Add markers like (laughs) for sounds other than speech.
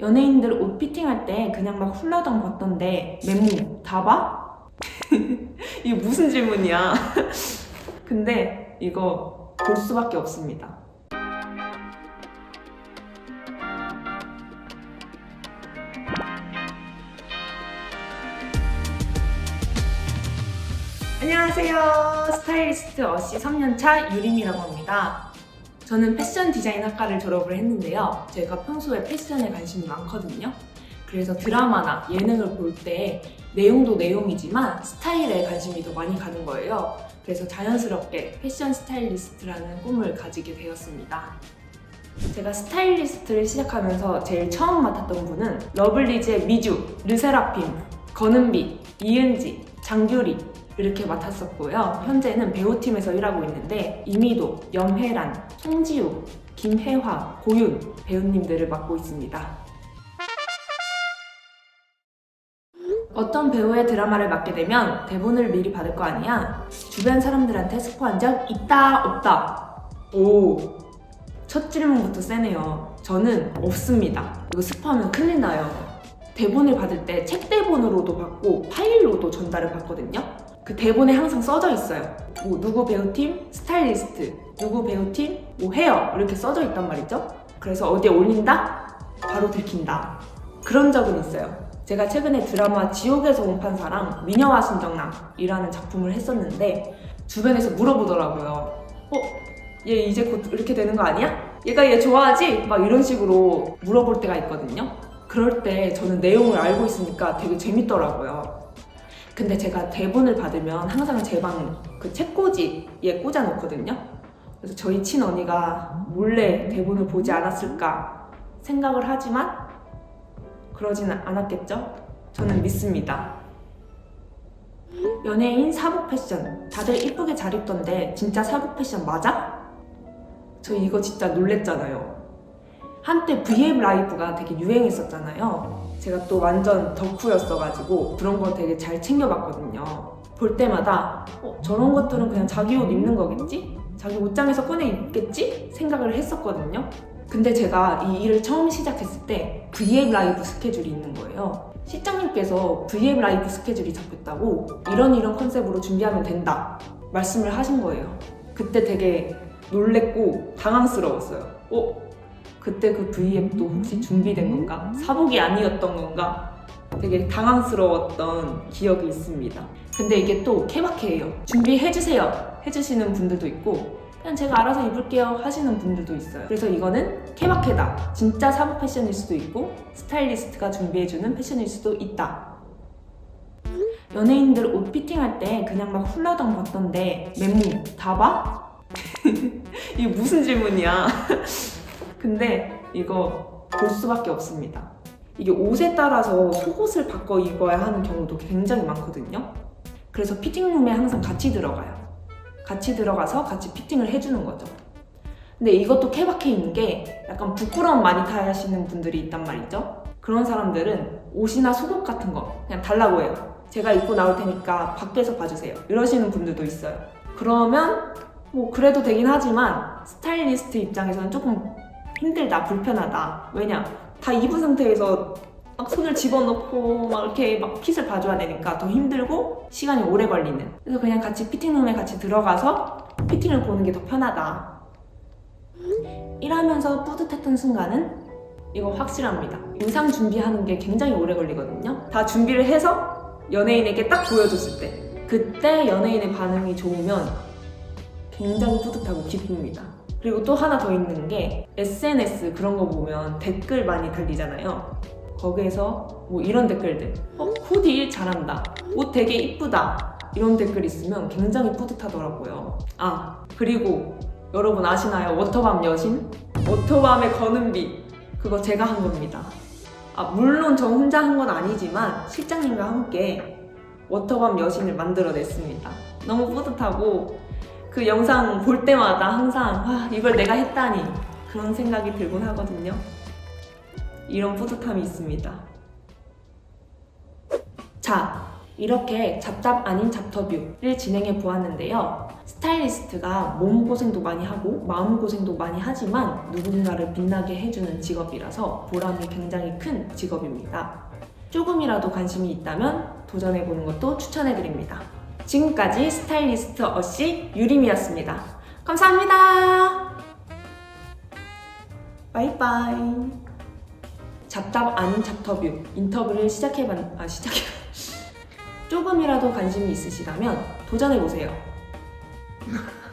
연예인들 옷 피팅할 때 그냥 막 훌라덩 봤던데 멘붕 다 봐? (laughs) 이게 무슨 질문이야? (laughs) 근데 이거 볼 수밖에 없습니다. 안녕하세요. 스타일리스트 어시 3년차 유림이라고 합니다. 저는 패션 디자인 학과를 졸업을 했는데요. 제가 평소에 패션에 관심이 많거든요. 그래서 드라마나 예능을 볼 때 내용도 내용이지만 스타일에 관심이 더 많이 가는 거예요. 그래서 자연스럽게 패션 스타일리스트라는 꿈을 가지게 되었습니다. 제가 스타일리스트를 시작하면서 제일 처음 맡았던 분은 러블리즈의 미주, 르세라핌, 건은비, 이은지, 장규리 이렇게 맡았었고요. 현재는 배우팀에서 일하고 있는데 이미도, 염혜란, 송지우, 김혜화, 고윤 배우님들을 맡고 있습니다. 어떤 배우의 드라마를 맡게 되면 대본을 미리 받을 거 아니야? 주변 사람들한테 스포한 적 있다, 없다? 오, 첫 질문부터 세네요. 저는 없습니다. 이거 스포하면 큰일 나요. 대본을 받을 때 책 대본으로도 받고 파일로도 전달을 받거든요. 그 대본에 항상 써져 있어요. 뭐 누구 배우팀, 스타일리스트, 누구 배우팀, 뭐 헤어 이렇게 써져 있단 말이죠. 그래서 어디에 올린다? 바로 들킨다. 그런 적은 있어요. 제가 최근에 드라마 지옥에서 온 판사랑 미녀와 순정남이라는 작품을 했었는데 주변에서 물어보더라고요. 어? 얘 이제 곧 이렇게 되는 거 아니야? 얘가 얘 좋아하지? 막 이런 식으로 물어볼 때가 있거든요. 그럴 때 저는 내용을 알고 있으니까 되게 재밌더라고요. 근데 제가 대본을 받으면 항상 제 방 그 책꽂이에 꽂아 놓거든요. 그래서 저희 친언니가 몰래 대본을 보지 않았을까 생각을 하지만 그러지는 않았겠죠? 저는 믿습니다. 연예인 사복 패션 다들 이쁘게 잘 입던데 진짜 사복 패션 맞아? 저 이거 진짜 놀랬잖아요. 한때 브이앱 라이브가 되게 유행했었잖아요. 제가 또 완전 덕후였어가지고 그런 거 되게 잘 챙겨봤거든요. 볼 때마다 어, 저런 것들은 그냥 자기 옷 입는 거겠지? 자기 옷장에서 꺼내 입겠지? 생각을 했었거든요. 근데 제가 이 일을 처음 시작했을 때 브이앱 라이브 스케줄이 있는 거예요. 실장님께서 브이앱 라이브 스케줄이 잡혔다고 이런 이런 컨셉으로 준비하면 된다 말씀을 하신 거예요. 그때 되게 놀랬고 당황스러웠어요. 어? 그때 그 브이앱도 혹시 준비된 건가? 사복이 아니었던 건가? 되게 당황스러웠던 기억이 있습니다. 근데 이게 또 케바케예요. 준비해주세요. 해주시는 분들도 있고 그냥 제가 알아서 입을게요 하시는 분들도 있어요. 그래서 이거는 케바케다. 진짜 사복 패션일 수도 있고 스타일리스트가 준비해주는 패션일 수도 있다. 연예인들 옷 피팅할 때 그냥 막 훌라덩 봤던데 멘붕 다 봐? 이게 무슨 질문이야? (laughs) 근데 이거 볼 수밖에 없습니다. 이게 옷에 따라서 속옷을 바꿔 입어야 하는 경우도 굉장히 많거든요. 그래서 피팅룸에 항상 같이 들어가요. 같이 들어가서 같이 피팅을 해주는 거죠. 근데 이것도 케바케 있는 게 약간 부끄러움 많이 타시는 분들이 있단 말이죠. 그런 사람들은 옷이나 속옷 같은 거 그냥 달라고 해요. 제가 입고 나올 테니까 밖에서 봐주세요. 이러시는 분들도 있어요. 그러면 뭐 그래도 되긴 하지만 스타일리스트 입장에서는 조금 힘들다, 불편하다. 왜냐? 다 입은 상태에서 막 손을 집어넣고 막 이렇게 막 핏을 봐줘야 되니까 더 힘들고 시간이 오래 걸리는. 그래서 그냥 같이 피팅룸에 같이 들어가서 피팅을 보는 게 더 편하다. 일하면서 뿌듯했던 순간은 이거 확실합니다. 의상 준비하는 게 굉장히 오래 걸리거든요. 다 준비를 해서 연예인에게 딱 보여줬을 때 그때 연예인의 반응이 좋으면 굉장히 뿌듯하고 기쁩니다. 그리고 또 하나 더 있는 게 SNS 그런 거 보면 댓글 많이 달리잖아요. 거기에서 뭐 이런 댓글들 어? 코디 잘한다 옷 되게 이쁘다 이런 댓글 있으면 굉장히 뿌듯하더라고요 아 그리고 여러분 아시나요? 워터밤 여신? 워터밤의 거는비 그거 제가 한 겁니다 아 물론 저 혼자 한 건 아니지만 실장님과 함께 워터밤 여신을 만들어냈습니다 너무 뿌듯하고 그 영상 볼 때마다 항상 와 이걸 내가 했다니 그런 생각이 들곤 하거든요 이런 뿌듯함이 있습니다. 자, 이렇게 잡잡 아닌 잡터뷰를 진행해 보았는데요. 스타일리스트가 몸고생도 많이 하고 마음고생도 많이 하지만 누군가를 빛나게 해주는 직업이라서 보람이 굉장히 큰 직업입니다. 조금이라도 관심이 있다면 도전해보는 것도 추천해드립니다. 지금까지 스타일리스트 어씨 유림이었습니다. 감사합니다. 바이바이. 잡답 아닌 잡터뷰 인터뷰를 시작해봤 아 시작해 (laughs) 조금이라도 관심이 있으시다면 도전해보세요. (laughs)